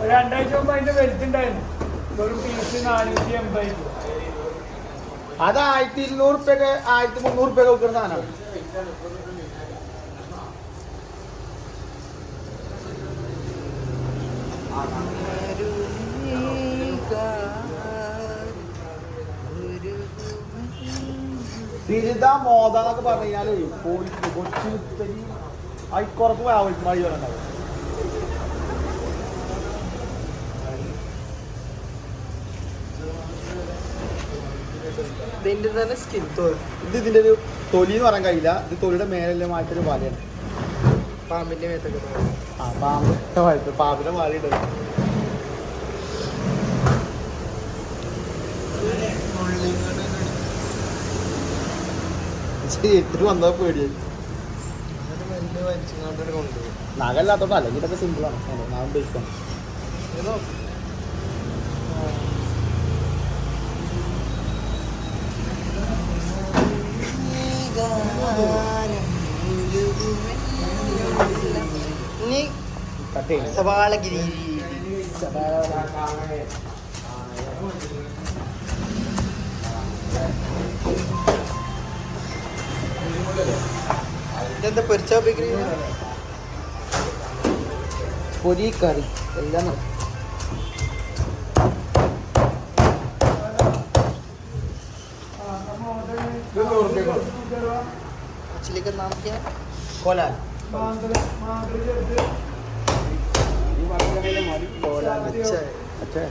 ഒരു രണ്ടാഴ്ച മുമ്പ് അതിന്റെ വലുത്തുണ്ടായിരുന്നു ഒരു പീസ് നാനൂറ്റി എൺപത് അത് ആയിരത്തി ഇരുന്നൂറ് റുപ്യൊക്കെ ആയിരത്തി മുന്നൂറ് റുപ്യൊക്കെ വെക്കുന്ന സാധനമാണ്. മോദ എന്നൊക്കെ പറഞ്ഞു കഴിഞ്ഞാൽ കോഴിക്കോട് കൊച്ചി അയക്കുറപ്പ് മഴ ഉണ്ടാവും ഇതിന്റെ തന്നെ സ്കിൻ ഇത് ഇതിന്റെ ഒരു തൊലി എന്ന് പറയാൻ കഴിയില്ല. ഇത് തൊലിയുടെ മേലെ മാറ്റൊരു വലയാണ്. പാമ്പിന്റെ മേത്തൊക്കെ ആ പാമ്പിന്റെ വലത്ത് പാമ്പിന്റെ മാലയുണ്ട് എത്തിട്ട് വന്നാ പേടിയായി. നഗല്ലാത്തോണ്ട് അല്ലെങ്കിൽ ഇതൊക്കെ സിമ്പിൾ ആണ്. നാം ബേക്കാണ് സവാളഗിരി ഇതെന്താ പൊരിച്ച പൊരി കറി എല്ലാം നടക്കും. മച്ചിലേക്ക് നാമിക്കാൻ കോലാൽ. അച്ഛ അച്ഛേ.